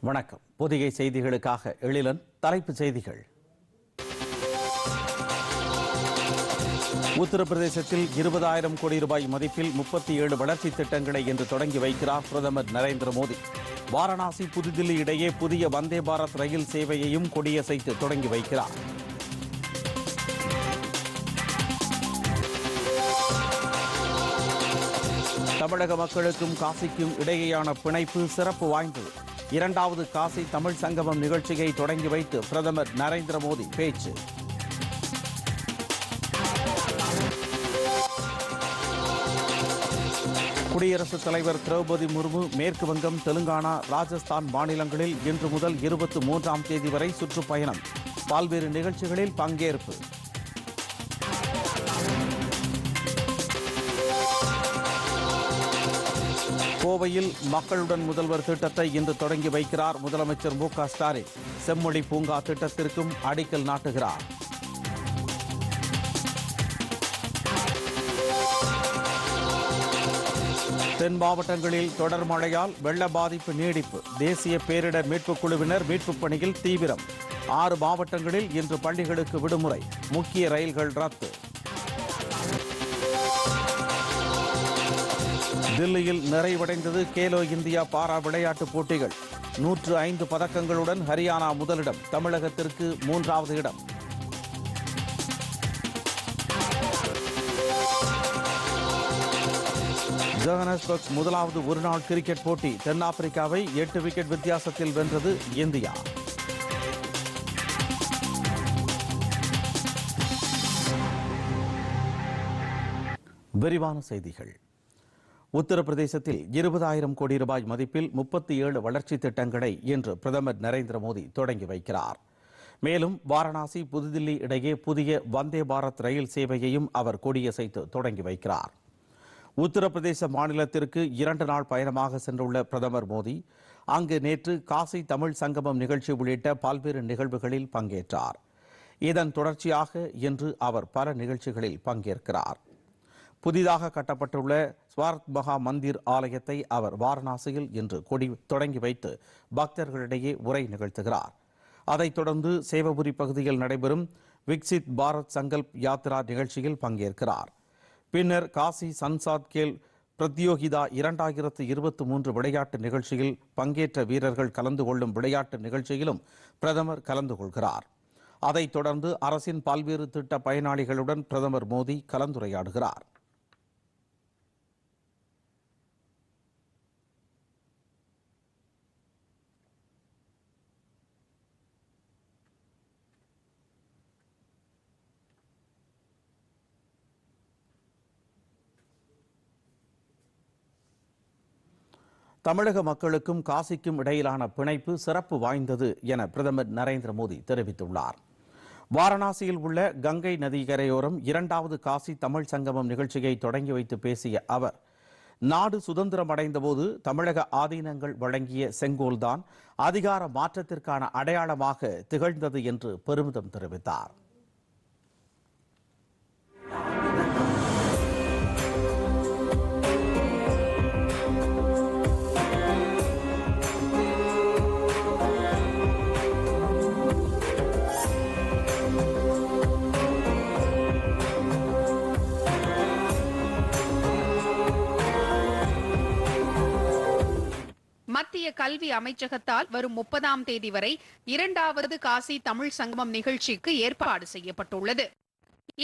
வணக்கம். பொதிகை செய்திகளுக்காக எழிலன் தலைப்புச் செய்திகள். உத்தரப்பிரதேசத்தில் இருபதாயிரம் கோடி ரூபாய் மதிப்பில் முப்பத்தி ஏழு வளர்ச்சி திட்டங்களை இன்று தொடங்கி வைக்கிறார் பிரதமர் நரேந்திர மோடி. வாரணாசி புதுதில்லி இடையே புதிய வந்தே பாரத் ரயில் சேவையையும் கொடியசைத்து தொடங்கி வைக்கிறார். தமிழக மக்களுக்கும் காசிக்கும் இடையேயான பிணைப்பு சிறப்பு வாய்ந்தது. இரண்டாவது காசி தமிழ் சங்கமம் நிகழ்ச்சியை தொடங்கி வைத்து பிரதமர் நரேந்திர மோடி பேச்சு. குடியரசுத் தலைவர் திரௌபதி முர்மு மேற்கு வங்கம் தெலுங்கானா ராஜஸ்தான் மாநிலங்களில் இன்று முதல் இருபத்தி மூன்றாம் தேதி வரை சுற்றுப்பயணம். பல்வேறு நிகழ்ச்சிகளில் பங்கேற்பு. கோவையில் மக்களுடன் முதல்வர் திட்டத்தை இன்று தொடங்கி வைக்கிறார் முதலமைச்சர் மு க ஸ்டாலின். செம்மொழி பூங்கா திட்டத்திற்கும் அடிக்கல் நாட்டுகிறார். தென் மாவட்டங்களில் தொடர் மழையால் வெள்ள பாதிப்பு நீடிப்பு. தேசிய பேரிடர் மீட்புக் குழுவினர் மீட்புப் பணியில் தீவிரம். ஆறு மாவட்டங்களில் இன்று பள்ளிகளுக்கு விடுமுறை. முக்கிய ரயில்கள் ரத்து. தில்லியில் நிறைவடைந்தது கேலோ இந்தியா பாரா விளையாட்டுப் போட்டிகள். நூற்று ஐந்து பதக்கங்களுடன் ஹரியானா முதலிடம் தமிழகத்திற்கு மூன்றாவது இடம். ஜோகனஸ்பர்க் முதலாவது ஒருநாள் கிரிக்கெட் போட்டி தென்னாப்பிரிக்காவை எட்டு விக்கெட் வித்தியாசத்தில் வென்றது இந்தியா. விரிவான செய்திகள். உத்தரப்பிரதேசத்தில் இருபதாயிரம் கோடி ரூபாய் மதிப்பில் முப்பத்தி ஏழு வளர்ச்சி திட்டங்களை இன்று பிரதமர் நரேந்திர மோடி தொடங்கி வைக்கிறார். மேலும் வாரணாசி புதுதில்லி இடையே புதிய வந்தே பாரத் ரயில் சேவையையும் அவர் கொடியசைத்து தொடங்கி வைக்கிறார். உத்தரப்பிரதேச மாநிலத்திற்கு இரண்டு நாள் பயணமாக சென்றுள்ள பிரதமர் மோடி அங்கு நேற்று காசி தமிழ் சங்கமம் நிகழ்ச்சி உள்ளிட்ட பல்வேறு நிகழ்வுகளில் பங்கேற்றார். இதன் தொடர்ச்சியாக இன்று அவர் பல நிகழ்ச்சிகளில் பங்கேற்கிறார். புதிதாக கட்டப்பட்டுள்ள ஸ்வார்த் மகா மந்திர் ஆலயத்தை அவர் வாரணாசியில் இன்று கொடி தொடங்கி வைத்து பக்தர்களிடையே உரை நிகழ்த்துகிறார். அதைத் தொடர்ந்து சேவபுரி பகுதியில் நடைபெறும் விக்சித் பாரத் சங்கல்ப் யாத்ரா நிகழ்ச்சியில் பங்கேற்கிறார். பின்னர் காசி சன்சாத் கேல் பிரத்யோகிதா இரண்டாயிரத்து இருபத்தி மூன்று விளையாட்டு நிகழ்ச்சியில் பங்கேற்ற வீரர்கள் கலந்து கொள்ளும் விளையாட்டு நிகழ்ச்சியிலும் பிரதமர் கலந்து கொள்கிறார். அதைத் தொடர்ந்து அரசின் பல்வேறு திட்ட பயனாளிகளுடன் பிரதமர் மோடி கலந்துரையாடுகிறார். தமிழக மக்களுக்கும் காசிக்கும் இடையிலான பிணைப்பு சிறப்பு வாய்ந்தது என பிரதமர் நரேந்திர மோடி தெரிவித்துள்ளார். வாரணாசியில் உள்ள கங்கை நதிக்கரையோரம் இரண்டாவது காசி தமிழ் சங்கமம் நிகழ்ச்சியை தொடங்கி வைத்து பேசிய அவர் நாடு சுதந்திரம் அடைந்தபோது தமிழக ஆதீனங்கள் வழங்கிய செங்கோல்தான் அதிகார மாற்றத்திற்கான அடையாளமாக திகழ்ந்தது என்று பெருமிதம் தெரிவித்தார். மத்திய கல்வி அமைச்சகத்தால் வரும் முப்பதாம் தேதி வரை இரண்டாவது காசி தமிழ் சங்கமம் நிகழ்ச்சிக்கு ஏற்பாடு செய்யப்பட்டுள்ளது.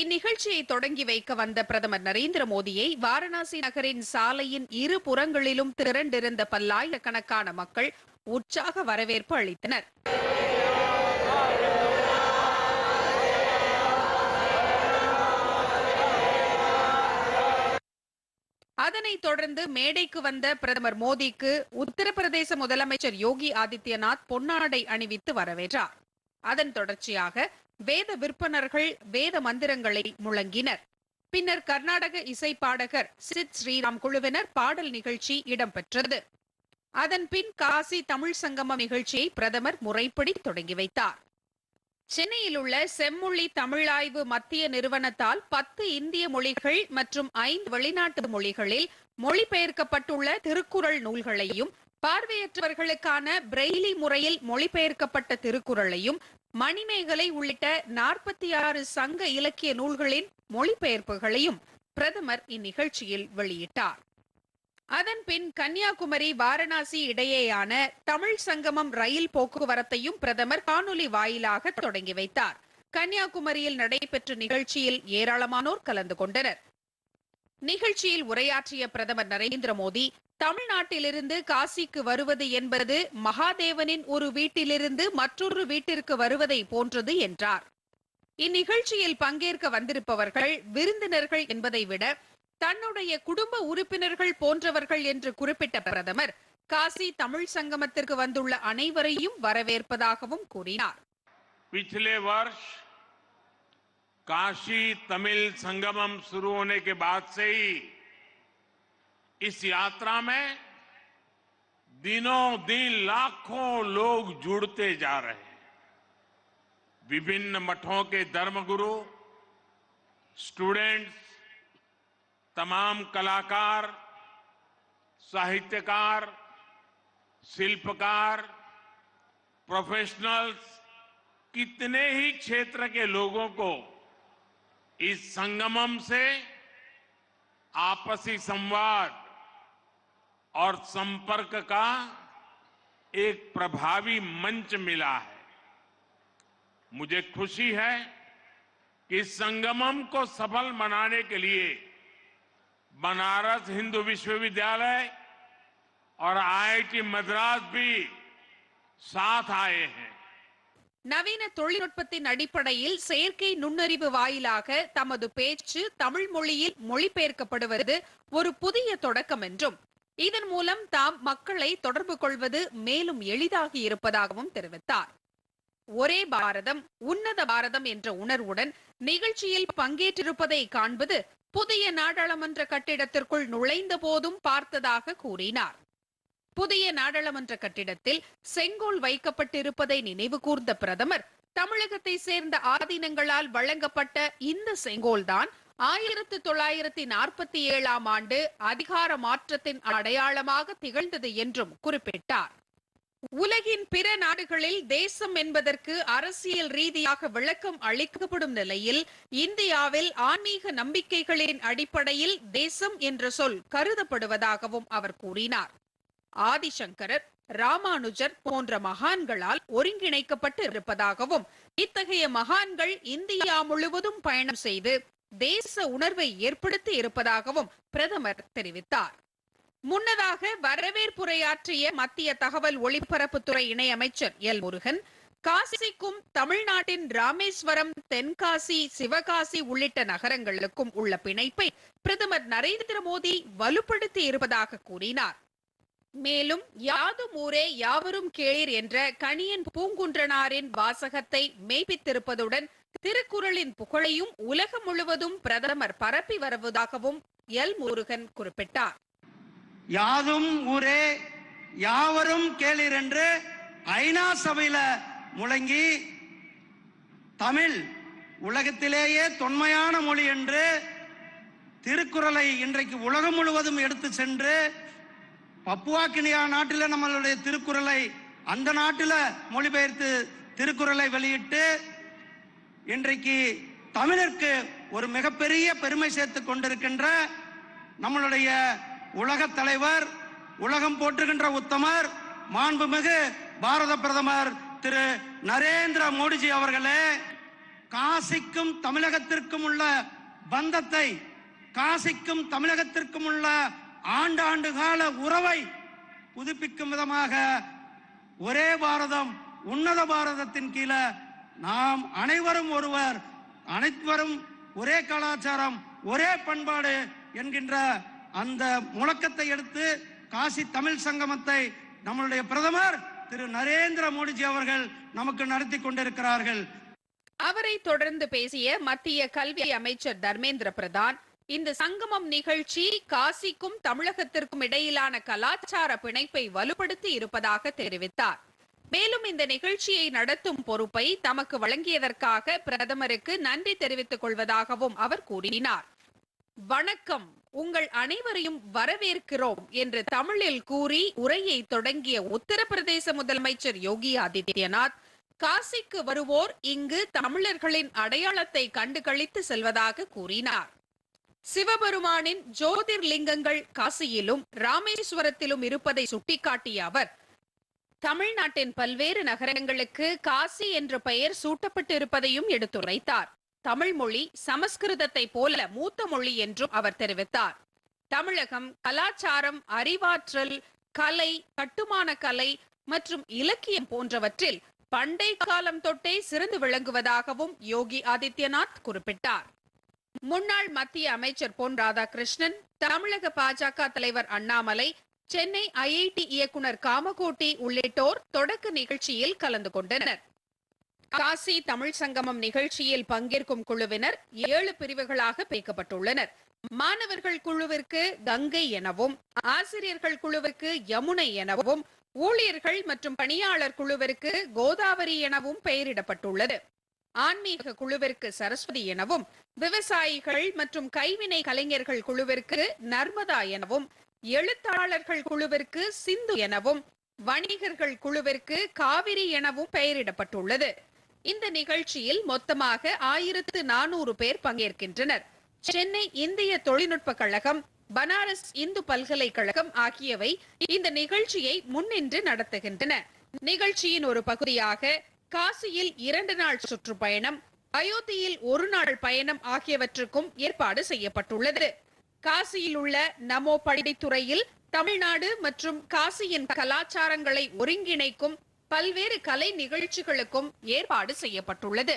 இந்நிகழ்ச்சியை தொடங்கி வைக்க வந்த பிரதமர் நரேந்திர மோடியை வாரணாசி நகரின் சாலையின் இரு புறங்களிலும் திரண்டிருந்த பல்லாயிரக்கணக்கான மக்கள் உற்சாக வரவேற்பு அளித்தனர். அதனைத் தொடர்ந்து மேடைக்கு வந்த பிரதமர் மோடிக்கு உத்தரப்பிரதேச முதலமைச்சர் யோகி ஆதித்யநாத் பொன்னாடை அணிவித்து வரவேற்றார். அதன் தொடர்ச்சியாக வேத விற்பனர்கள் வேத மந்திரங்களை முழங்கினர். பின்னர் கர்நாடக இசை பாடகர் சித் ஸ்ரீராம் குழுவினர் பாடல் நிகழ்ச்சி இடம்பெற்றது. அதன் பின் காசி தமிழ் சங்கம நிகழ்ச்சியை பிரதமர் முறைப்படி தொடங்கி வைத்தார். சென்னையில் உள்ள செம்மொழி தமிழாய்வு மத்திய நிறுவனத்தால் பத்து இந்திய மொழிகள் மற்றும் ஐந்து வெளிநாட்டு மொழிகளில் மொழிபெயர்க்கப்பட்டுள்ள திருக்குறள் நூல்களையும் பார்வையற்றவர்களுக்கான பிரெய்லி முறையில் மொழிபெயர்க்கப்பட்ட திருக்குறளையும் மணிமேகலை உள்ளிட்ட நாற்பத்தி ஆறு சங்க இலக்கிய நூல்களின் மொழிபெயர்ப்புகளையும் பிரதமர் இந்நிகழ்ச்சியில் வெளியிட்டார். அதன் பின் கன்னியாகுமரி வாரணாசி இடையேயான தமிழ் சங்கமம் ரயில் போக்குவரத்தையும் பிரதமர் காணொலி வாயிலாக தொடங்கி வைத்தார். கன்னியாகுமரியில் நடைபெற்ற நிகழ்ச்சியில் ஏராளமானோர் கலந்து கொண்டனர். நிகழ்ச்சியில் உரையாற்றிய பிரதமர் நரேந்திர மோடி தமிழ்நாட்டிலிருந்து காசிக்கு வருவது என்பது மகாதேவனின் ஒரு வீட்டிலிருந்து மற்றொரு வீட்டிற்கு வருவதை போன்றது என்றார். இந்நிகழ்ச்சியில் பங்கேற்க வந்திருப்பவர்கள் விருந்தினர்கள் என்பதை விட தன்னுடைய குடும்ப உறுப்பினர்கள் போன்றவர்கள் என்று குறிப்பிட்ட பிரதமர் காசி தமிழ் சங்கமத்திற்கு வந்துள்ள அனைவரையும் வரவேற்பதாகவும் கூறினார் पिछले वर्ष काशी तमिल संगमम शुरू होने के बाद से ही इस यात्रा में दिनों दिन लाखों लोग जुड़ते जा रहे हैं विभिन्न मठों के धर्मगुरु स्टूडेंट्स तमाम कलाकार, साहित्यकार, शिल्पकार प्रोफेशनल्स कितने ही क्षेत्र के लोगों को इस संगमम से आपसी संवाद और संपर्क का एक प्रभावी मंच मिला है। मुझे खुशी है कि संगमम को सफल बनाने के लिए बनारस हिंदू विश्वविद्यालय और आईआईटी मद्रास भी साथ आए हैं நவீன தொழில்நுட்பத்தின் அடிப்படையில் செயற்கை நுண்ணறிவு வாயிலாக தமது பேச்சு தமிழ் மொழியில் மொழிபெயர்க்கப்படுவது ஒரு புதிய தொடக்கம் என்றும் இதன் மூலம் தாம் மக்களை தொடர்பு கொள்வது மேலும் எளிதாகி இருப்பதாகவும் தெரிவித்தார் ஒரே பாரதம் உன்னத பாரதம் என்ற உணர்வுடன் நிகழ்ச்சியில் பங்கேற்றிருப்பதை காண்பது புதிய நாடாளுமன்ற கட்டிடத்திற்குள் நுழைந்த போதும் பார்த்ததாக கூறினார். புதிய நாடாளுமன்ற கட்டிடத்தில் செங்கோல் வைக்கப்பட்டிருப்பதை நினைவு கூர்ந்த பிரதமர் தமிழகத்தை சேர்ந்த ஆதீனங்களால் வழங்கப்பட்ட இந்த செங்கோல்தான் ஆயிரத்தி தொள்ளாயிரத்தி நாற்பத்தி ஏழாம் ஆண்டு அதிகார மாற்றத்தின் அடையாளமாக திகழ்ந்தது என்றும் குறிப்பிட்டார். உலகின் பிற நாடுகளில் தேசம் என்பதற்கு அரசியல் ரீதியாக விளக்கம் அளிக்கப்படும் நிலையில் இந்தியாவில் ஆன்மீக நம்பிக்கைகளின் அடிப்படையில் தேசம் என்ற சொல் கருதப்படுவதாகவும் அவர் கூறினார். ஆதிசங்கரர் ராமானுஜர் போன்ற மகான்களால் ஒருங்கிணைக்கப்பட்டு இருப்பதாகவும் இத்தகைய மகான்கள் இந்தியா முழுவதும் பயணம் செய்து தேச உணர்வை ஏற்படுத்தி இருப்பதாகவும் பிரதமர் தெரிவித்தார். முன்னதாக வரவேற்புரையாற்றிய மத்திய தகவல் ஒளிபரப்புத்துறை இணையமைச்சர் எல் முருகன் காசிக்கும் தமிழ்நாட்டின் ராமேஸ்வரம் தென்காசி சிவகாசி உள்ளிட்ட நகரங்களுக்கும் உள்ள பிணைப்பை பிரதமர் நரேந்திர மோடி வலுப்படுத்தி இருப்பதாக கூறினார். மேலும் யாதும் ஊரே யாவரும் கேளீர் என்ற கணியன் பூங்குன்றனாரின் வாசகத்தை மெய்ப்பித்திருப்பதுடன் திருக்குறளின் புகழையும் உலகம் முழுவதும் பிரதமர் பரப்பி வருவதாகவும் எல் முருகன் குறிப்பிட்டார். யாதும் ஊரே யாவரும் கேளீர் என்று ஐநா சபையில முழங்கி தமிழ் உலகத்திலேயே தொன்மையான மொழி என்று திருக்குறளை இன்றைக்கு உலகம் முழுவதும் எடுத்து சென்று பப்புவாக்கினியா நாட்டில் நம்மளுடைய திருக்குறளை அந்த நாட்டில் மொழிபெயர்த்து திருக்குறளை வெளியிட்டு இன்றைக்கு தமிழருக்கு ஒரு மிகப்பெரிய பெருமை சேர்த்து கொண்டிருக்கின்ற நம்மளுடைய உலகத் தலைவர் உலகம் போற்றுகின்ற உத்தமர் மாண்புமிகு பாரத பிரதமர் திரு நரேந்திர மோடிஜி அவர்களே காசிக்கும் தமிழகத்திற்கும் உள்ள பந்தத்தை காசிக்கும் தமிழகத்திற்கும் உள்ள ஆண்டாண்டு கால உறவை புதுப்பிக்கும் விதமாக ஒரே பாரதம் உன்னத பாரதத்தின் கீழே நாம் அனைவரும் ஒருவர் அனைவரும் ஒரே கலாச்சாரம் ஒரே பண்பாடு என்கின்ற அந்த முழக்கத்தை எடுத்து காசி தமிழ் சங்கமத்தை நம்மளுடைய பிரதமர் திரு நரேந்திர மோடிஜி அவர்கள் நமக்கு நடத்தி கொண்டிருக்கிறார்கள். அவரை தொடர்ந்து பேசிய மத்திய கல்வி அமைச்சர் தர்மேந்திர பிரதான் இந்த சங்கமம் நிகழ்ச்சி காசிக்கும் தமிழகத்திற்கும் இடையிலான கலாச்சார பிணைப்பை வலுப்படுத்தி இருப்பதாக தெரிவித்தார். மேலும் இந்த நிகழ்ச்சியை நடத்தும் பொறுப்பை தமக்கு வழங்கியதற்காக பிரதமருக்கு நன்றி தெரிவித்துக் கொள்வதாகவும் அவர் கூறினார். வணக்கம். உங்கள் அனைவரையும் வரவேற்கிறோம் என்று தமிழில் கூறி உரையை தொடங்கிய உத்தரப்பிரதேச முதலமைச்சர் யோகி ஆதித்யநாத் காசிக்கு வருவோர் இங்கு தமிழர்களின் அடையாளத்தை கண்டுகளித்து செல்வதாக கூறினார். சிவபெருமானின் ஜோதிர்லிங்கங்கள் காசியிலும் ராமேஸ்வரத்திலும் இருப்பதை சுட்டிக்காட்டிய அவர் தமிழ்நாட்டின் பல்வேறு நகரங்களுக்கு காசி என்ற பெயர் சூட்டப்பட்டிருப்பதையும் எடுத்துரைத்தார். தமிழ் மொழி சமஸ்கிருதத்தை போல மூத்த மொழி என்றும் அவர் தெரிவித்தார். தமிழகம் கலாச்சாரம் அறிவாற்றல் கலை கட்டுமான கலை மற்றும் இலக்கியம் போன்றவற்றில் பண்டை காலம் தொட்டே சிறந்து விளங்குவதாகவும் யோகி ஆதித்யநாத் குறிப்பிட்டார். முன்னாள் மத்திய அமைச்சர் பொன் ராதாகிருஷ்ணன் தமிழக பாஜக தலைவர் அண்ணாமலை சென்னை ஐஐடி இயக்குனர் காமகோட்டி உள்ளிட்டோர் தொடக்க நிகழ்ச்சியில் கலந்து கொண்டனர். காசி தமிழ் சங்கமம் நிகழ்ச்சியில் பங்கேற்கும் குழுவினர் ஏழு பிரிவுகளாக பிரிக்கப்பட்டுள்ளனர். மாணவர்கள் குழுவிற்கு கங்கை எனவும் ஆசிரியர்கள் குழுவிற்கு யமுனை எனவும் ஊழியர்கள் மற்றும் பணியாளர் குழுவிற்கு கோதாவரி எனவும் பெயரிடப்பட்டுள்ளது. ஆன்மீக குழுவிற்கு சரஸ்வதி எனவும் விவசாயிகள் மற்றும் கைவினை கலைஞர்கள் குழுவிற்கு நர்மதா எனவும் எழுத்தாளர்கள் குழுவிற்கு சிந்து எனவும் வணிகர்கள் குழுவிற்கு காவிரி எனவும் பெயரிடப்பட்டுள்ளது. இந்த நிகழ்ச்சியில் மொத்தமாக ஆயிரத்து நானூறு பேர் பங்கேற்கின்றனர். சென்னை இந்திய தொழில்நுட்ப கழகம் பனாரஸ் இந்து பல்கலைக்கழகம் ஆகியவை இந்த நிகழ்ச்சியை முன்னின்று நடத்துகின்றன. நிகழ்ச்சியின் ஒரு பகுதியாக காசியில் இரண்டு நாள் சுற்றுப்பயணம் அயோத்தியில் ஒரு நாள் பயணம் ஆகியவற்றுக்கும் ஏற்பாடு செய்யப்பட்டுள்ளது. காசியில் உள்ள நமோ படித்துறையில் தமிழ்நாடு மற்றும் காசியின் கலாச்சாரங்களை ஒருங்கிணைக்கும் பல்வேறு கலை நிகழ்ச்சிகளுக்கும் ஏற்பாடு செய்யப்பட்டுள்ளது.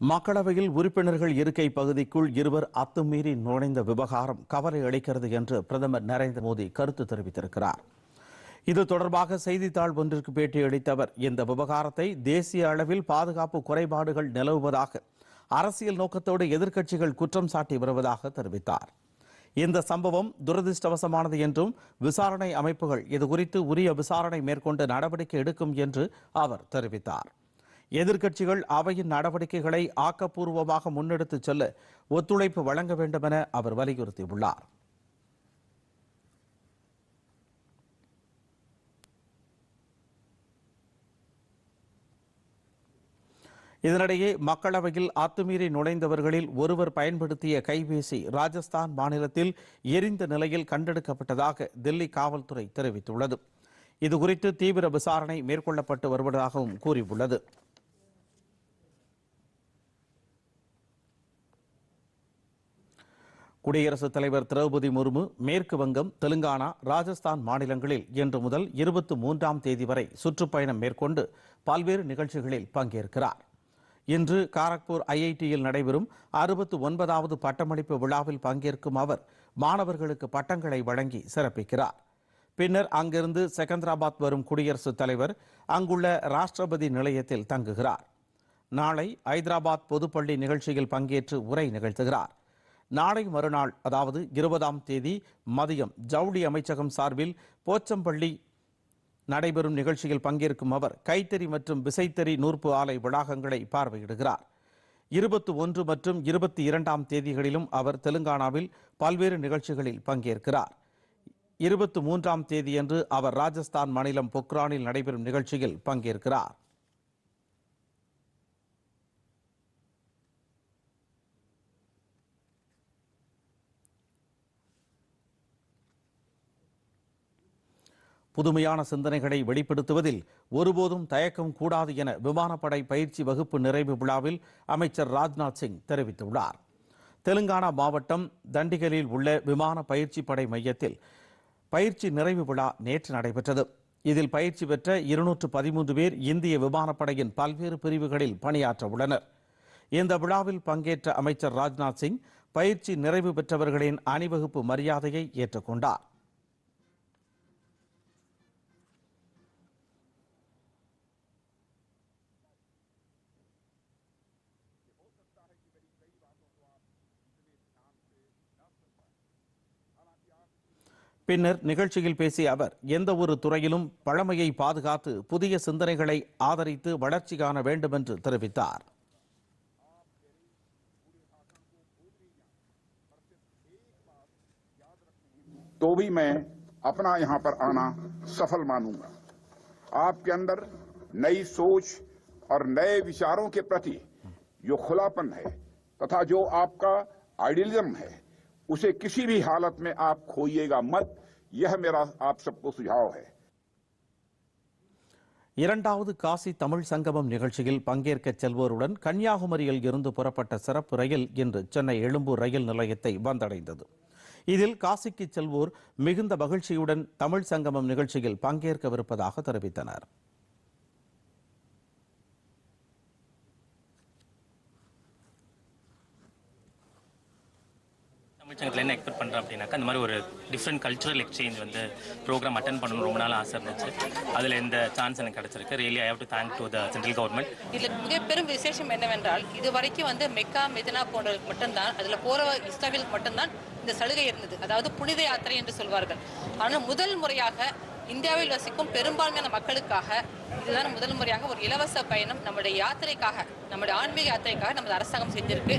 மக்களவையில் உறுப்பினர்கள் இருக்கை பகுதிக்குள் இருவர் அத்துமீறி நுழைந்த விவகாரம் கவலை அளிக்கிறது என்று பிரதமர் நரேந்திர மோடி கருத்து தெரிவித்திருக்கிறார். இது தொடர்பாக செய்தித்தாள் ஒன்றிற்கு பேட்டியளித்த அவர் இந்த விவகாரத்தை தேசிய அளவில் பாதுகாப்பு குறைபாடுகள் நிலவுவதாக அரசியல் நோக்கத்தோடு எதிர்க்கட்சிகள் குற்றம் சாட்டி வருவதாக தெரிவித்தார். இந்த சம்பவம் துரதிருஷ்டவசமானது என்றும் விசாரணை அமைப்புகள் இதுகுறித்து உரிய விசாரணை மேற்கொண்டு நடவடிக்கை எடுக்கும் என்று அவர் தெரிவித்தார். எதிர்க்கட்சிகள் அவையின் நடவடிக்கைகளை ஆக்கப்பூர்வமாக முன்னெடுத்துச் செல்ல ஒத்துழைப்பு வழங்க வேண்டுமென அவர் வலியுறுத்தியுள்ளார். இதனிடையே மக்களவையில் அத்துமீறி நுழைந்தவர்களில் ஒருவர் பயன்படுத்திய கைபேசி ராஜஸ்தான் மாநிலத்தில் எரிந்த நிலையில் கண்டெடுக்கப்பட்டதாக தில்லி காவல்துறை தெரிவித்துள்ளது. இதுகுறித்து தீவிர விசாரணை மேற்கொள்ளப்பட்டு வருவதாகவும் கூறியுள்ளது. குடியரசுத் தலைவர் திரௌபதி முர்மு மேற்கு வங்கம் தெலுங்கானா ராஜஸ்தான் மாநிலங்களில் இன்று முதல் இருபத்தி மூன்றாம் தேதி வரை சுற்றுப்பயணம் மேற்கொண்டு பல்வேறு நிகழ்ச்சிகளில் பங்கேற்கிறார். இன்று காரக்பூர் ஐஐடியில் நடைபெறும் அறுபத்து ஒன்பதாவது பட்டமளிப்பு விழாவில் பங்கேற்கும் அவர் மாணவர்களுக்கு பட்டங்களை வழங்கி சிறப்பிக்கிறார். பின்னர் அங்கிருந்து செகந்திராபாத் வரும் குடியரசுத் தலைவர் அங்குள்ள ராஷ்டிரபதி நிலையத்தில் தங்குகிறார். நாளை ஐதராபாத் பொதுப்பள்ளி நிகழ்ச்சியில் பங்கேற்று உரை நிகழ்த்துகிறார். நாளை மறுநாள் அதாவது இருபதாம் தேதி மதியம் ஜவுளி அமைச்சகம் சார்பில் போச்சம்பள்ளி நடைபெறும் நிகழ்ச்சியில் பங்கேற்கும் அவர் கைத்தறி மற்றும் விசைத்தறி நூற்பு ஆலை வளாகங்களை பார்வையிடுகிறார். இருபத்தி ஒன்று மற்றும் இருபத்தி இரண்டாம் தேதிகளிலும் அவர் தெலுங்கானாவில் பல்வேறு நிகழ்ச்சிகளில் பங்கேற்கிறார். இருபத்தி மூன்றாம் தேதியன்று அவர் ராஜஸ்தான் மாநிலம் பொக்ரானில் நடைபெறும் நிகழ்ச்சியில் பங்கேற்கிறார். புதுமையான சிந்தனைகளை வெளிப்படுத்துவதில் ஒருபோதும் தயக்கம் கூடாது என விமானப்படை பயிற்சி வகுப்பு நிறைவு விழாவில் அமைச்சர் ராஜ்நாத் சிங் தெரிவித்துள்ளார். தெலுங்கானா மாவட்டம் தண்டிகலில் உள்ள விமான பயிற்சி படை மையத்தில் பயிற்சி நிறைவு விழா நேற்று நடைபெற்றது. இதில் பயிற்சி பெற்ற இருநூற்று பதிமூன்று பேர் இந்திய விமானப்படையின் பல்வேறு பிரிவுகளில் பணியாற்ற உள்ளனர். இந்த விழாவில் பங்கேற்ற அமைச்சர் ராஜ்நாத் சிங் பயிற்சி நிறைவு பெற்றவர்களின் அணிவகுப்பு மரியாதையை ஏற்றுக்கொண்டார். பின்னர் நிகழ்ச்சியில் பேசிய அவர் எந்த ஒரு துறையிலும் பழமையை பாதுகாத்து புதிய சிந்தனைகளை ஆதரித்து வளர்ச்சி காண வேண்டும் என்று தெரிவித்தார் तो भी मैं अपना यहाँ पर आना सफल मानूँगा आपके अंदर नई सोच और नए विचारों के प्रति जो खुलापन है तथा जो आपका आइडियलिज्म है उसे किसी भी हालत में आप खोइएगा मत यह मेरा आप सबको सुझाव है இரண்டாவது காசி தமிழ் சங்கமம் நிகழ்ச்சியில் பங்கேற்க செல்வோருடன் கன்னியாகுமரியில் இருந்து புறப்பட்ட சிறப்பு ரயில் இன்று சென்னை எழும்பூர் ரயில் நிலையத்தை வந்தடைந்தது இதில் காசிக்கு செல்வோர் மிகுந்த மகிழ்ச்சியுடன் தமிழ் சங்கமம் நிகழ்ச்சியில் பங்கேற்கவிருப்பதாக தெரிவித்தனர் சங்கத்தில் என்ன எக்ஸ்பெக்ட் பண்ணுறேன் அப்படின்னாக்கா இந்த மாதிரி ஒரு டிஃப்ரெண்ட் கல்ச்சுரல் எக்ஸ்சேஞ்ச் வந்து ப்ரோக்ராம் அட்டன் பண்ணணும் ரொம்ப நாள் ஆசை இருந்துச்சு. அதில் இந்த சான்ஸ் எனக்கு கிடச்சிருக்கு. Really I have to thank to the central government இதில் மிக பெரும் விசேஷம் என்னவென்றால் இது வரைக்கும் வந்து மெக்கா மெதினா போன்றவர்களுக்கு மட்டும்தான் அதில் போகிற இஸ்லாமியர்களுக்கு மட்டும்தான் இந்த சலுகை இருந்தது. அதாவது புனித யாத்திரை என்று சொல்வார்கள். ஆனால் முதல் முறையாக இந்தியாவில் வசிக்கும் பெரும்பான்மையான மக்களுக்காக இதுதான் முதல் முறையாக ஒரு இலவச பயணம் நம்முடைய யாத்திரைக்காக நம்முடைய ஆன்மீக யாத்திரைக்காக நமது அரசாங்கம் செஞ்சிருக்கு.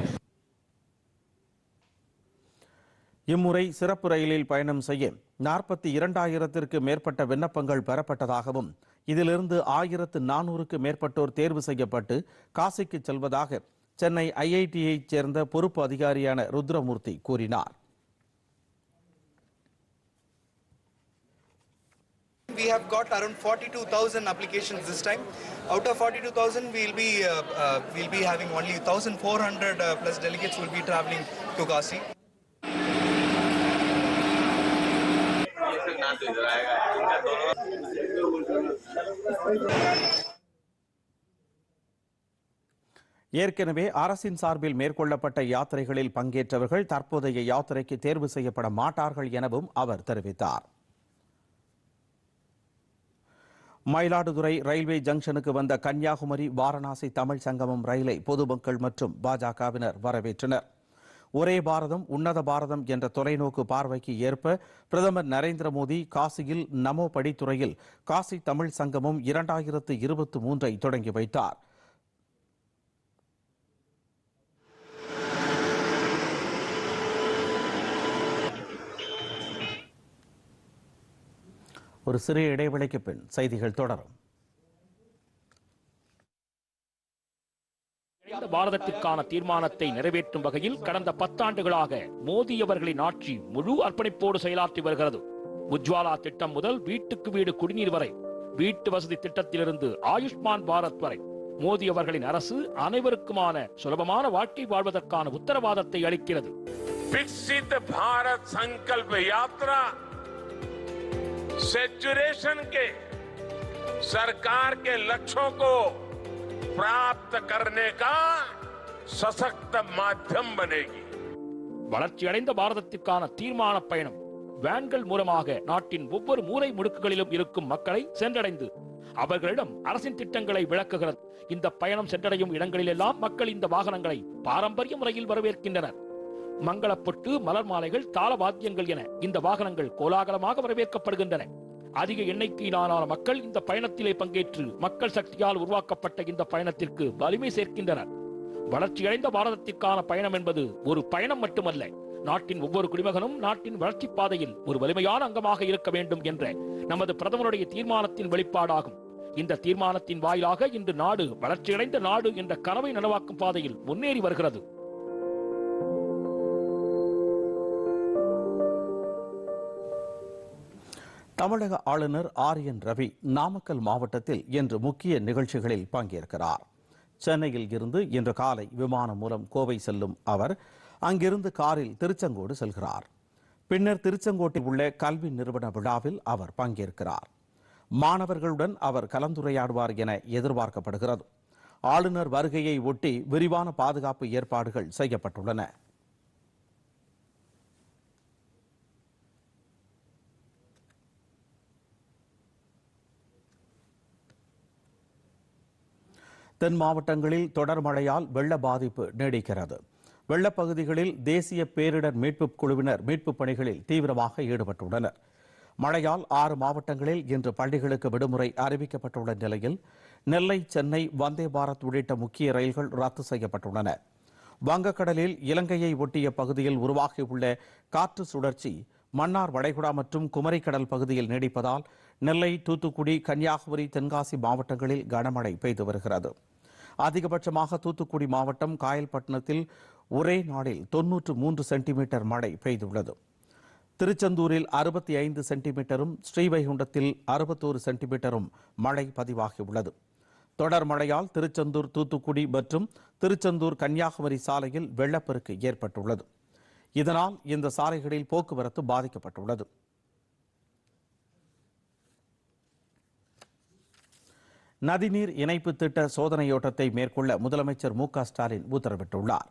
இம்முறை சிறப்பு ரயிலில் பயணம் செய்ய நாற்பத்தி இரண்டாயிரத்திற்கு மேற்பட்ட விண்ணப்பங்கள் பெறப்பட்டதாகவும் இதிலிருந்து ஆயிரத்து நானூறுக்கு மேற்பட்டோர் தேர்வு செய்யப்பட்டு காசிக்கு செல்வதாக சென்னை ஐஐடியைச் சேர்ந்த பொறுப்பு அதிகாரியான ருத்ரமூர்த்தி கூறினார் We have got around 42,000 applications this time. Out of 42,000, we'll be uh, uh, we'll be having only 1,400 uh, plus delegates will be traveling to Kasi. ஏற்கனவே அரசின் சார்பில் மேற்கொள்ளப்பட்ட யாத்திரைகளில் பங்கேற்றவர்கள் தற்போதைய யாத்திரைக்கு தேர்வு செய்யப்பட மாட்டார்கள் எனவும் அவர் தெரிவித்தார் மயிலாடுதுறை ரயில்வே ஜங்ஷனுக்கு வந்த கன்னியாகுமரி வாரணாசி தமிழ் சங்கமம் ரயிலை பொதுமக்கள் மற்றும் பாஜகவினர் வரவேற்றனர் ஒரே பாரதம் உன்னத பாரதம் என்ற தொலைநோக்கு பார்வைக்கு ஏற்ப பிரதமர் நரேந்திர மோடி காசியில் நமோ படித்துறையில் காசி தமிழ் சங்கமம் இரண்டாயிரத்து இருபத்தி மூன்றை தொடங்கி வைத்தார். ஒரு சிறிய இடைவெளிக்கு பின் செய்திகள் தொடரும். பாரதத்திற்கான தீர்மானத்தை நிறைவேற்றும் வகையில் கடந்த பத்தாண்டுகளாக மோடி அவர்களின் ஆட்சி முழு அர்ப்பணிப்போடு செயலாற்றி வருகிறது உஜ்வாலா திட்டம் முதல் வீட்டுக்கு வீடு குடிநீர் வரை வீட்டு வசதி திட்டத்திலிருந்து ஆயுஷ்மான் பாரத் வரை மோடி அவர்களின் அரசு அனைவருக்குமான சுலபமான வாழ்க்கை வாழ்வதற்கான உத்தரவாதத்தை அளிக்கிறது विकसित भारत संकल्प यात्रा सेचुरेशन के सरकार के लक्ष्यों को प्राप्त करने का सशक्त माध्यम बनेगी வளர்ச்சியடைந்த பாரதத்திற்கான தீர்மான பயணம் வேன்கள் மூலமாக நாட்டின் ஒவ்வொரு மூலை முடுக்குகளிலும் இருக்கும் மக்களை சென்றடைந்து அவர்களிடம் அரசின் திட்டங்களை விளக்குகிறது இந்த பயணம் சென்றடையும் இடங்களிலெல்லாம் மக்கள் இந்த வாகனங்களை பாரம்பரிய முறையில் வரவேற்கின்றனர் மங்களப்பொட்டு மலர் மாலைகள் தாள வாத்தியங்கள் என இந்த வாகனங்கள் கோலாகலமாக வரவேற்கப்படுகின்றன அதிக எண்ணிக்கையிலான மக்கள் இந்த பயணத்திலே பங்கேற்று மக்கள் சக்தியால் உருவாக்கப்பட்ட இந்த பயணத்திற்கு வலிமை சேர்க்கின்றனர். வளர்ச்சியடைந்த பாரதத்திற்கான பயணம் என்பது ஒரு பயணம் மட்டுமல்ல. நாட்டின் ஒவ்வொரு குடிமகனும் நாட்டின் வளர்ச்சிப் பாதையில் ஒரு வலிமையான அங்கமாக இருக்க வேண்டும் என்ற நமது பிரதமருடைய தீர்மானத்தின் வெளிப்பாடாகும். இந்த தீர்மானத்தின் வாயிலாக இன்று நாடு வளர்ச்சியடைந்த நாடு என்ற கனவை நனவாக்கும் பாதையில் முன்னேறி வருகிறது. தமிழக ஆளுநர் ஆர் என் ரவி நாமக்கல் மாவட்டத்தில் இன்று முக்கிய நிகழ்ச்சிகளில் பங்கேற்கிறார். சென்னையில் இருந்து இன்று காலை விமானம் மூலம் கோவை செல்லும் அவர் அங்கிருந்து காரில் திருச்செங்கோடு செல்கிறார். பின்னர் திருச்செங்கோட்டில் உள்ள கல்வி நிறுவன விழாவில் அவர் பங்கேற்கிறார். மாணவர்களுடன் அவர் கலந்துரையாடுவார் என எதிர்பார்க்கப்படுகிறது. ஆளுநர் வருகையை ஒட்டி விரிவான பாதுகாப்பு ஏற்பாடுகள் செய்யப்பட்டுள்ளன. தென் மாவட்டங்களில் தொடர் மழையால் வெள்ள பாதிப்பு நீடிக்கிறது. வெள்ளப்பகுதிகளில் தேசிய பேரிடர் மீட்புக் குழுவினர் மீட்புப் பணிகளில் தீவிரமாக ஈடுபட்டுள்ளனர். மழையால் ஆறு மாவட்டங்களில் இன்று பள்ளிகளுக்கு விடுமுறை அறிவிக்கப்பட்டுள்ள நிலையில் நெல்லை சென்னை வந்தே பாரத் உள்ளிட்ட முக்கிய ரயில்கள் ரத்து செய்யப்பட்டுள்ளன. வங்கக்கடலில் இலங்கையை ஒட்டிய பகுதியில் உருவாகியுள்ள காற்று சுழற்சி மன்னார் வளைகுடா மற்றும் குமரிக்கடல் பகுதியில் நீடிப்பதால் நெல்லை தூத்துக்குடி கன்னியாகுமரி தென்காசி மாவட்டங்களில் கனமழை பெய்து வருகிறது. அதிகபட்சமாக தூத்துக்குடி மாவட்டம் காயல்பட்டினத்தில் ஒரே நாளில் தொன்னூற்று மூன்று சென்டிமீட்டர் மழை பெய்துள்ளது. திருச்செந்தூரில் அறுபத்தி ஐந்து சென்டிமீட்டரும் ஸ்ரீவைகுண்டத்தில் அறுபத்தோரு சென்டிமீட்டரும் மழை பதிவாகியுள்ளது. தொடர் மழையால் திருச்செந்தூர் தூத்துக்குடி மற்றும் திருச்செந்தூர் கன்னியாகுமரி சாலையில் வெள்ளப்பெருக்கு ஏற்பட்டுள்ளது. இதனால் இந்த சாலைகளில் போக்குவரத்து பாதிக்கப்பட்டுள்ளது. நதிநீர் இணைப்பு திட்ட சோதனையோட்டத்தை மேற்கொள்ள முதலமைச்சர் மு க ஸ்டாலின் உத்தரவிட்டுள்ளார்.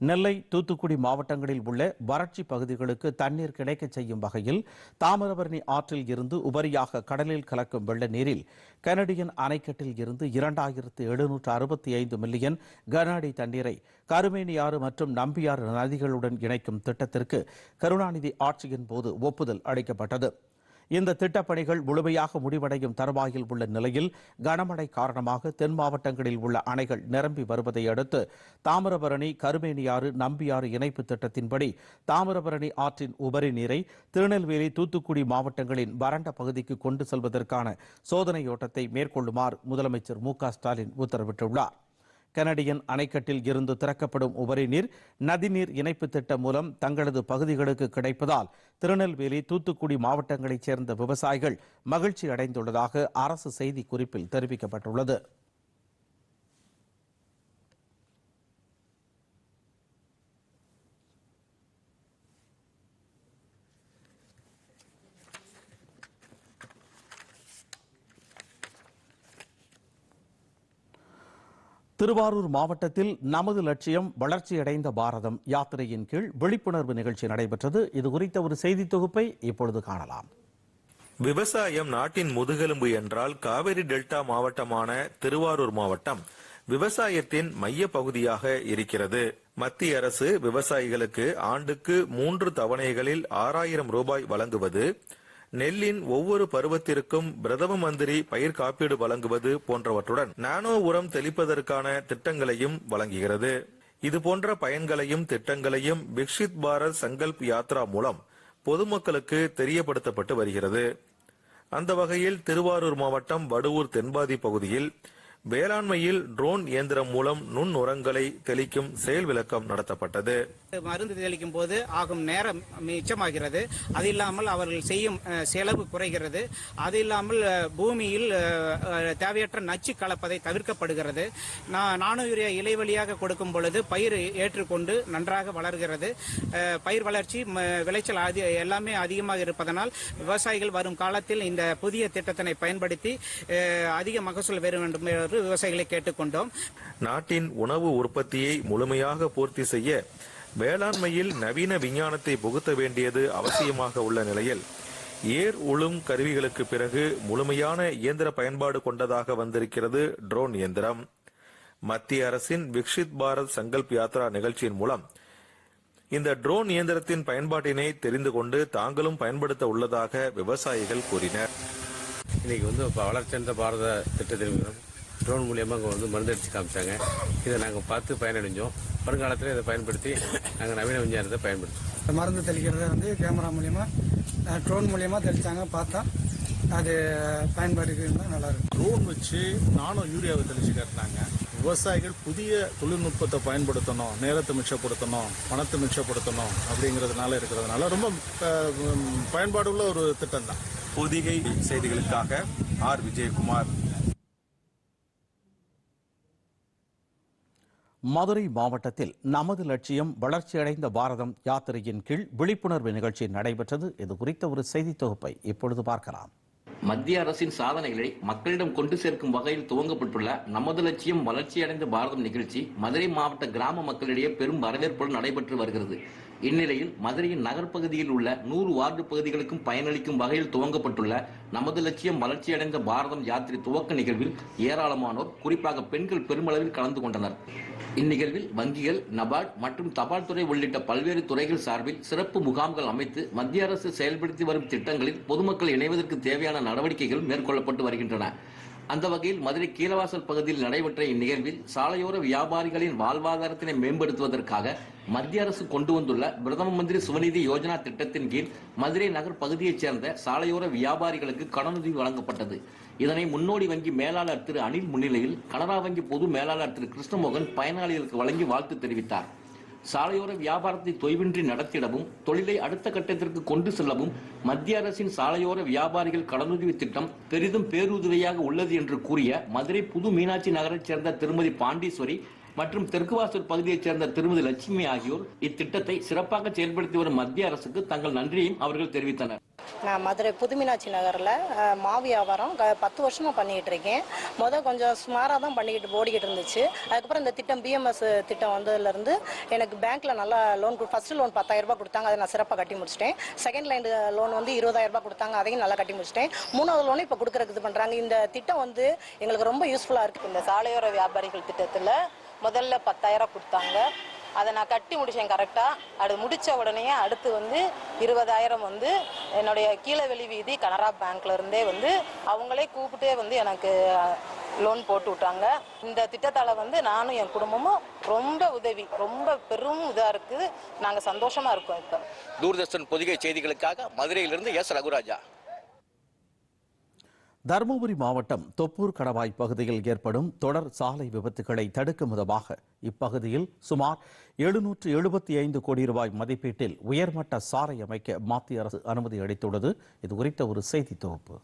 நெல்லை தூத்துக்குடி மாவட்டங்களில் உள்ள வறட்சி பகுதிகளுக்கு தண்ணீர் கிடைக்கச் செய்யும் வகையில் தாமிரபரணி ஆற்றில் இருந்து உபரியாக கடலில் கலக்கும் வெள்ள நீரில் கனடியன் அணைக்கட்டில் இருந்து இரண்டாயிரத்து எழுநூற்று அறுபத்தி ஐந்து மில்லியன் கன அடி தண்ணீரை கருமேனியாறு மற்றும் நம்பியாறு நதிகளுடன் இணைக்கும் திட்டத்திற்கு கருணாநிதி ஆட்சியின் போது ஒப்புதல் அளிக்கப்பட்டது. இந்த திட்டப்பணிகள் முழுமையாக முடிவடையும் தருவாயில் உள்ள நிலையில் கனமழை காரணமாக தென் மாவட்டங்களில் உள்ள அணைகள் நிரம்பி வருவதை அடுத்து தாமிரபரணி கருமேனியாறு நம்பியாறு இணைப்பு திட்டத்தின்படி தாமிரபரணி ஆற்றின் உபரி நீரை திருநெல்வேலி தூத்துக்குடி மாவட்டங்களின் வறண்ட பகுதிக்கு கொண்டு செல்வதற்கான சோதனையோட்டத்தை மேற்கொள்ளுமாறு முதலமைச்சர் மு க ஸ்டாலின் உத்தரவிட்டுள்ளார். கனடியன் அணைக்கட்டில் இருந்து திறக்கப்படும் உபரி நீர் நதிநீர் இணைப்பு திட்டம் மூலம் தங்களது பகுதிகளுக்கு கிடைப்பதால் திருநெல்வேலி தூத்துக்குடி மாவட்டங்களைச் சேர்ந்த விவசாயிகள் மகிழ்ச்சி அடைந்துள்ளதாக அரசு செய்தி குறிப்பில் தெரிவிக்கப்பட்டுள்ளது. திருவாரூர் மாவட்டத்தில் நமது லட்சியம் வளர்ச்சியடைந்த பாரதம். யாத்திரையின் கீழ் விழிப்புணர்வு நிகழ்ச்சி நடைபெற்றது. இது குறித்த ஒரு செய்தி தொகுப்பை இப்பொழுது காணலாம். விவசாயம் நாட்டின் முதுகெலும்பு என்றால் காவிரி டெல்டா மாவட்டமான திருவாரூர் மாவட்டம் விவசாயத்தின் மைய பகுதியாக இருக்கிறது. மத்திய அரசு விவசாயிகளுக்கு ஆண்டுக்கு மூன்று தவணைகளில் ஆறாயிரம் ரூபாய் வழங்குவது நெல்லின் ஒவ்வொரு பருவத்திற்கும் பிரதம மந்திரி பயிர் காப்பீடு வழங்குவது போன்றவற்றுடன் நானோ உரம் தெளிப்பதற்கான திட்டங்களையும் வழங்குகிறது. இது போன்ற பயன்களையும் திட்டங்களையும் விக்ஷித் பாரத் சங்கல்ப் யாத்ரா மூலம் பொதுமக்களுக்கு தெரியப்படுத்தப்பட்டு வருகிறது. அந்த வகையில் திருவாரூர் மாவட்டம் வடுவூர் தென்பாதி பகுதியில் வேளாண்மையில் ட்ரோன் இயந்திரம் மூலம் நுண் உரங்களை தெளிக்கும் செயல் விளக்கம் நடத்தப்பட்டது. மருந்து தெளிக்கும் போது ஆகும் நேரம் மிச்சமாகிறது. அது இல்லாமல் அவர்கள் செய்யும் செலவு குறைகிறது. அது இல்லாமல் பூமியில் தேவையற்ற நச்சு கலப்பதை தவிர்க்கப்படுகிறது. நா- நானோ யூரியா இலைவழியாக கொடுக்கும் பொழுது பயிர் ஏற்றுக்கொண்டு நன்றாக வளர்கிறது. பயிர் வளர்ச்சி ம- விளைச்சல் அதி எல்லாமே அதிகமாக இருப்பதனால் விவசாயிகள் வரும் காலத்தில் இந்த புதிய திட்டத்தினை பயன்படுத்தி அதிக மகசூல் பெற வேண்டும் என்று விவசாயிகளை கேட்டுக்கொண்டோம். நாட்டின் உணவு உற்பத்தியை முழுமையாக பூர்த்தி செய்ய வேளாண்மையில் நவீன விஞ்ஞானத்தை புகுத்த வேண்டியது அவசியமாக உள்ள நிலையில் ஏர் உளும் கருவிகளுக்கு பிறகு முழுமையான இயந்திர பயன்பாடு கொண்டதாக வந்திருக்கிறது ட்ரோன் இயந்திரம். மத்திய அரசின் விக்ஷித் பாரத் சங்கல்ப் யாத்ரா நிகழ்ச்சியின் மூலம் இந்த ட்ரோன் இயந்திரத்தின் பயன்பாட்டினை தெரிந்து கொண்டு தாங்களும் பயன்படுத்த உள்ளதாக விவசாயிகள் கூறினர். இன்னைக்கு வந்து இப்போ பாரத திட்டத்தின் ட்ரோன் மூலியமாக அங்கே வந்து மருந்து அடித்து காமிச்சாங்க. இதை நாங்கள் பார்த்து பயனடைஞ்சோம். வருங்காலத்தில் இதை பயன்படுத்தி நாங்கள் நவீன விஞ்ஞானத்தை பயன்படுத்துவோம் மருந்து தெளிக்கிறத வந்து கேமரா மூலியமா ட்ரோன் மூலியமா தெளிச்சாங்க. பார்த்தா அது பயன்பாடுக்கு நல்லா இருக்கும் ட்ரோன் வச்சு நானும் யூரியாவை தெளிச்சு காட்டினாங்க. விவசாயிகள் புதிய தொழில்நுட்பத்தை பயன்படுத்தணும் நேரத்தை மிச்சப்படுத்தணும் பணத்தை மிச்சப்படுத்தணும் அப்படிங்கிறதுனால இருக்கிறதுனால ரொம்ப பயன்பாடுள்ள ஒரு திட்டம் தான் பொதிகை செய்திகளுக்காக ஆர். விஜயகுமார் மதுரை மாவட்டத்தில் நமது லட்சியம் வளர்ச்சியடைந்த பாரதம் யாத்திரையின் கீழ் விழிப்புணர்வு நிகழ்ச்சி நடைபெற்றது. இது குறித்த ஒரு செய்தி தொகுப்பை இப்பொழுது பார்க்கலாம். மத்திய அரசின் சாதனைகளை மக்களிடம் கொண்டு சேர்க்கும் வகையில் துவங்கப்பட்டுள்ள நமது லட்சியம் வளர்ச்சியடைந்த பாரதம் நிகழ்ச்சி மதுரை மாவட்ட கிராம மக்களிடையே பெரும் வரவேற்புடன் நடைபெற்று வருகிறது. இந்நிலையில் மதுரையின் நகர்ப்பகுதியில் உள்ள நூறு வார்டு பகுதிகளுக்கும் பயனளிக்கும் வகையில் துவங்கப்பட்டுள்ள நமது லட்சியம் வளர்ச்சியடைந்த பாரதம் யாத்திரை துவக்க நிகழ்வில் ஏராளமானோர் குறிப்பாக பெண்கள் பெருமளவில் கலந்து கொண்டனர். இந்நிகழ்வில் வங்கிகள் நபார்ட் மற்றும் தபால் துறை உள்ளிட்ட பல்வேறு துறைகள் சார்பில் சிறப்பு முகாம்கள் அமைத்து மத்திய அரசு செயல்படுத்தி வரும் திட்டங்களில் பொதுமக்கள் இணைவதற்கு தேவையான நடவடிக்கைகள் மேற்கொள்ளப்பட்டு வருகின்றன. அந்த வகையில் மதுரை கீழவாசல் பகுதியில் நடைபெற்ற இந்நிகழ்வில் சாலையோர வியாபாரிகளின் வாழ்வாதாரத்தினை மேம்படுத்துவதற்காக மத்திய அரசு கொண்டு வந்துள்ள பிரதம மந்திரி சுவநிதி யோஜனா திட்டத்தின் கீழ் மதுரை நகர் பகுதியைச் சேர்ந்த சாலையோர வியாபாரிகளுக்கு கடனுதவி வழங்கப்பட்டது. இதனை முன்னோடி வங்கி மேலாளர் திரு அனில் முன்னிலையில் கனரா வங்கி பொது மேலாளர் திரு கிருஷ்ணமோகன் பயனாளிகளுக்கு வழங்கி வாழ்த்து தெரிவித்தார். சாலையோர வியாபாரத்தை தொய்வின்றி நடத்திடவும் தொழிலை அடுத்த கட்டத்திற்கு கொண்டு செல்லவும் மத்திய அரசின் சாலையோர வியாபாரிகள் கடனுதவி திட்டம் பெரிதும் பேருதவியாக உள்ளது என்று கூறிய மதுரை புது மீனாட்சி நகரைச் சேர்ந்த திருமதி பாண்டீஸ்வரி மற்றும் தெற்குவாசல் பகுதியைச் சேர்ந்த திருமதி லட்சுமி ஆகியோர் இத்திட்டத்தை சிறப்பாக செயல்படுத்தி வரும் மத்திய அரசுக்கு தங்கள் நன்றியையும் அவர்கள் தெரிவித்தனர். நான் மதுரை புதுமீனாட்சி நகரில் மாவு வியாபாரம் க- பத்து வருஷமாக பண்ணிக்கிட்டு இருக்கேன். மொதல் கொஞ்சம் சுமாராக தான் பண்ணிக்கிட்டு ஓடிக்கிட்டு இருந்துச்சு. அதுக்கப்புறம் இந்த திட்டம் பிஎம்எஸ் திட்டம் வந்ததுலேருந்து எனக்கு பேங்க்கில் நல்லா லோன் ஃபஸ்ட்டு லோன் பத்தாயிரம் ரூபாய் கொடுத்தாங்க. அதை நான் சிறப்பாக கட்டி முடிச்சிட்டேன். செகண்ட் லைன் லோன் வந்து இருபதாயிரம் ரூபாய் கொடுத்தாங்க. அதையும் நல்லா கட்டி முடிச்சிட்டேன். மூணாவது லோன் இப்போ கொடுக்குறதுக்கு பண்ணுறாங்க இந்த திட்டம் வந்து எங்களுக்கு ரொம்ப யூஸ்ஃபுல்லாக இருக்குது இந்த சாலையோர வியாபாரிகள் திட்டத்தில் முதல்ல பத்தாயிரம் கொடுத்தாங்க. அதை நான் கட்டி முடித்தேன் கரெக்டாக அது முடித்த உடனே அடுத்து வந்து இருபதாயிரம் வந்து என்னுடைய கீழவெளி வீதி கனரா பேங்க்ல இருந்தே வந்து அவங்களே கூப்பிட்டே வந்து எனக்கு லோன் போட்டு விட்டாங்க. இந்த திட்டத்தால் வந்து நானும் என் குடும்பமும் ரொம்ப உதவி ரொம்ப பெரும் இதாக இருக்குது நாங்கள் சந்தோஷமாக இருக்கோம் இப்போ. தூர்தர்ஷன் பொதிகை செய்திகளுக்காக மதுரையிலிருந்து எஸ் ரகுராஜா. தருமபுரி மாவட்டம் தொப்பூர் கடவாய் பகுதியில் ஏற்படும் தொடர் சாலை விபத்துகளை தடுக்கும் விதமாக இப்பகுதியில் சுமார் எழுநூற்று எழுபத்தி ஐந்து கோடி ரூபாய் மதிப்பீட்டில் உயர்மட்ட சாலை அமைக்க மத்திய அரசு அனுமதி அளித்துள்ளது. இது குறித்த ஒரு செய்தி தொகுப்பு.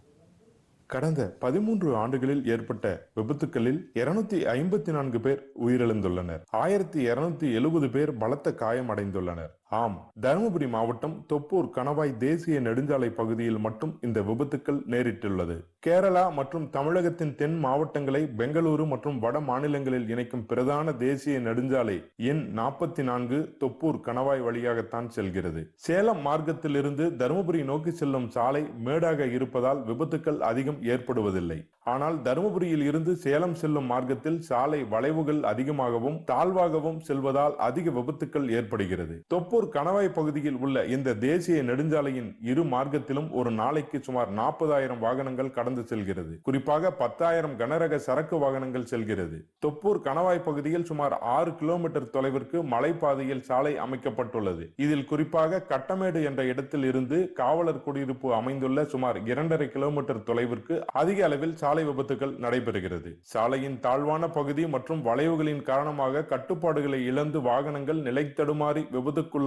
கடந்த பதிமூன்று ஆண்டுகளில் ஏற்பட்ட விபத்துகளில் இருநூத்தி ஐம்பத்தி நான்கு பேர் உயிரிழந்துள்ளனர். ஆயிரத்தி இருநூத்தி எழுபது பேர் பலத்த காயமடைந்துள்ளனர் ஆம். தருமபுரி மாவட்டம் தொப்பூர் கணவாய் தேசிய நெடுஞ்சாலை பகுதியில் மட்டும் இந்த விபத்துக்கள் நேரிட்டுள்ளது. கேரளா மற்றும் தமிழகத்தின் தென் மாவட்டங்களை பெங்களூரு மற்றும் வட மாநிலங்களில் இணைக்கும் பிரதான தேசிய நெடுஞ்சாலை எண் நாற்பத்தி நான்கு தொப்பூர் கணவாய் வழியாகத்தான் செல்கிறது. சேலம் மார்க்கத்திலிருந்து தருமபுரி நோக்கி செல்லும் சாலை மேடாக இருப்பதால் விபத்துக்கள் அதிகம் ஏற்படுவதில்லை. ஆனால் தருமபுரியில் இருந்து சேலம் செல்லும் மார்க்கத்தில் சாலை வளைவுகள் அதிகமாகவும் தாழ்வாகவும் செல்வதால் அதிக விபத்துக்கள் ஏற்படுகிறது. தொப்பூர் கணவாய் பகுதியில் உள்ள இந்த தேசிய நெடுஞ்சாலையின் இரு மார்க்கத்திலும் ஒரு நாளைக்கு சுமார் நாற்பதாயிரம் வாகனங்கள் கடந்து செல்கிறது. குறிப்பாக பத்தாயிரம் கனரக சரக்கு வாகனங்கள் செல்கிறது. தொப்பூர் கணவாய் பகுதியில் சுமார் ஆறு கிலோமீட்டர் தொலைவிற்கு மலைப்பாதையில் சாலை அமைக்கப்பட்டுள்ளது. இதில் குறிப்பாக கட்டமேடு என்ற இடத்தில் இருந்து காவலர் குடியிருப்பு அமைந்துள்ள சுமார் இரண்டரை கிலோமீட்டர் தொலைவிற்கு அதிக அளவில் சாலை விபத்துகள் நடைபெறுகிறது. சாலையின் தாழ்வான பகுதி மற்றும் வளைவுகளின் காரணமாக கட்டுப்பாடுகளை இழந்து வாகனங்கள் நிலை தடுமாறி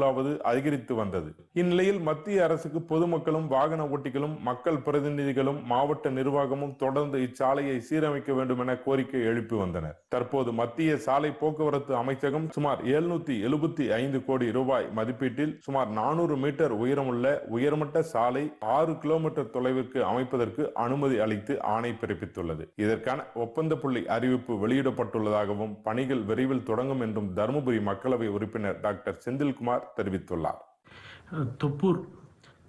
முதலாவது அதிகரித்து வந்தது. இந்நிலையில் மத்திய அரசுக்கு பொதுமக்களும் வாகன ஓட்டிகளும் மக்கள் பிரதிநிதிகளும் மாவட்ட நிர்வாகமும் தொடர்ந்து இச்சாலையை சீரமைக்க வேண்டும் என கோரிக்கை எழுப்பி வந்தனர். தற்போது மத்திய சாலை போக்குவரத்து அமைச்சகம் சுமார் எழுநூத்தி எழுபத்தி ஐந்து கோடி ரூபாய் மதிப்பீட்டில் சுமார் நானூறு மீட்டர் உயரமுள்ள உயர்மட்ட சாலை ஆறு கிலோமீட்டர் தொலைவிற்கு அமைப்பதற்கு அனுமதி அளித்து ஆணை பிறப்பித்துள்ளது. இதற்கான ஒப்பந்த புள்ளி அறிவிப்பு வெளியிடப்பட்டுள்ளதாகவும் பணிகள் விரைவில் தொடங்கும் என்றும் தருமபுரி மக்களவை உறுப்பினர் டாக்டர் செந்தில்குமார் தெரிவித்துள்ளார். தொப்பூர்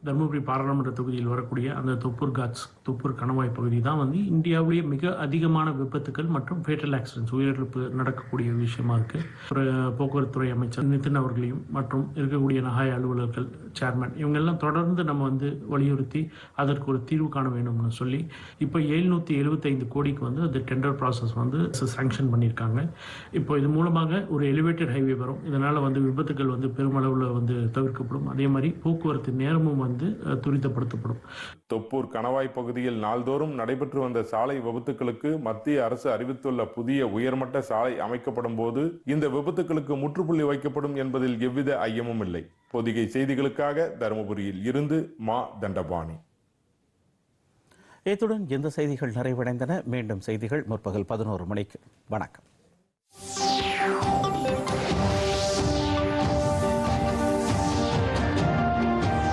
தருமபுரி பாராளுமன்ற தொகுதியில் வரக்கூடிய அந்த தொப்பூர் காட்ஸ் தொப்பூர் கணவாய் பகுதி தான் வந்து இந்தியாவுடைய மிக அதிகமான விபத்துக்கள் மற்றும் ஃபேட்டல் ஆக்சிடென்ட்ஸ் உயிரிழப்பு நடக்கக்கூடிய விஷயமா இருக்கு. ஒரு போக்குவரத்துறை அமைச்சர் நிதின் அவர்களையும் மற்றும் இருக்கக்கூடிய நகாய அலுவலர்கள் சேர்மன் இவங்கெல்லாம் தொடர்ந்து நம்ம வந்து வலியுறுத்தி அதற்கு ஒரு தீர்வு காண வேணும்னு சொல்லி இப்போ எழுநூற்றி எழுபத்தைந்து கோடிக்கு வந்து அது டெண்டர் ப்ராசஸ் வந்து சாங்ஷன் பண்ணியிருக்காங்க. இப்போ இது மூலமாக ஒரு எலிவேட்டட் ஹைவே வரும். இதனால் வந்து விபத்துகள் வந்து பெருமளவில் வந்து தவிர்க்கப்படும். அதே மாதிரி போக்குவரத்து நேரமும் வந்து துரிதப்படுத்தப்படும். தொப்பூர் கணவாய் பகுதியில் நாள்தோறும் நடைபெற்று வந்த சாலை விபத்துகளுக்கு மத்திய அரசு அறிவித்துள்ள புதிய உயர்மட்ட சாலை அமைக்கப்படும் போது இந்த விபத்துகளுக்கு முற்றுப்புள்ளி வைக்கப்படும் என்பதில் எவ்வித ஐயமும் இல்லை. பொதிகை செய்திகளுக்காக தருமபுரியில் இருந்து மா தண்டபாணி. இத்துடன் இந்த செய்திகள் நிறைவடைந்தன. மீண்டும் செய்திகள் முற்பகல் பதினோரு மணிக்கு. வணக்கம்.